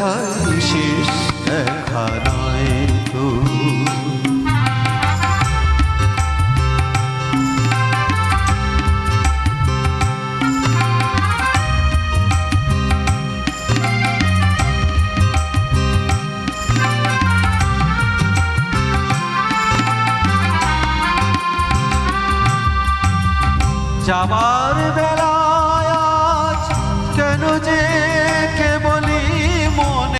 দেখাই দেখা তো। যাবার বেলায় কেন যে